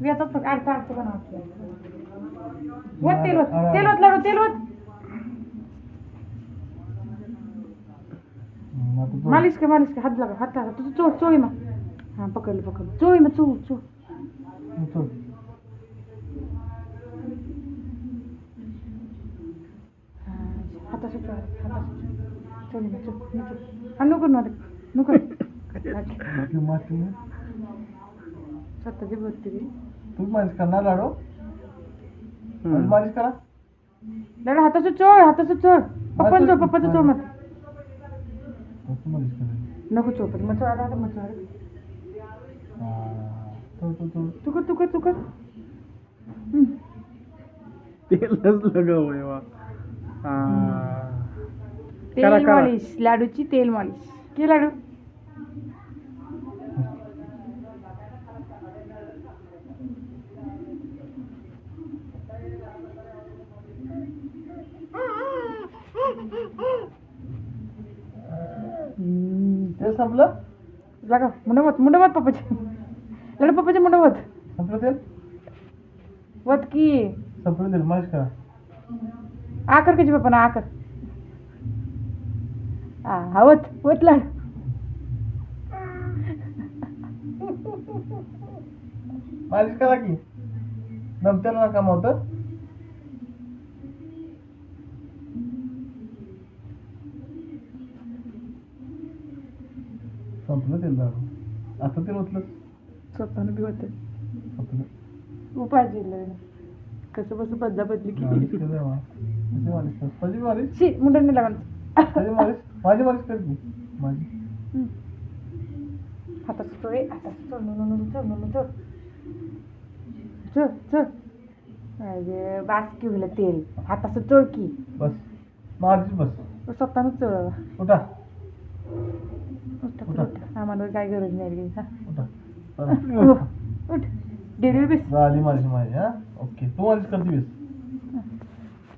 येतात फक्त अडका अडका बनवा वत तेल वत तेल वत लाडू तेल वत हम्म, आता तो- मालिश कर मालिश कर हात लागा हात लागा तुझं चोळ चोळी मग हा पकडलं पकडलं चोळी मग चोळ चोळ स्वतःची भरती रे तुम्ही मालिश करणार लाडू? मालिश करा. लाडू हाताचं चोळ हाताचं चोळ. पप्पाचं चोळ पप्पाचं चोळ मग कसं मालिश करायची नको चोळ पण मग चोळ मग चोळ. हा. तो- तो- तो. हम्म. तेलच वा. हा. तेल करा. मालिश लाडूची तेल मालिश. के लाडू. ते संपलं? लागा मुंडवत मुंडवत पप्पाचे. लाडू पप्पाचे मुंडवत संपलं तेल? वत की? संपलं तेल मालिश करा. आकर कशी पप्पा ना आकर. हा हा वत वत लाडू. मालिश करा की. दमतेला काम होतं संपलं तेल दारू आता तेल ओतलं? स्वतःनं बी होत संपलं उपाय दिलं कसं बसं बदला बदली मालिश केली केलं बा. कशी मालिश कर माझी मालिश? शी मुंडन लागणार माझी मालिश? माझी मालिश कर की माझी. हाताचं चोळ ए, हाताचं चोळ नो नो नो चोळ नो नो चोळ चोळ चोळ अरे बास की होईल तेल. हाताचं चोळ की. बस. माझी बस. स्वतःनंच चोळ उठा. आम्हाला काय गरज नाही रे. हा. उठा. बेस. झाली मालिश माझी हा? ओके. तू मालिश करते बेस?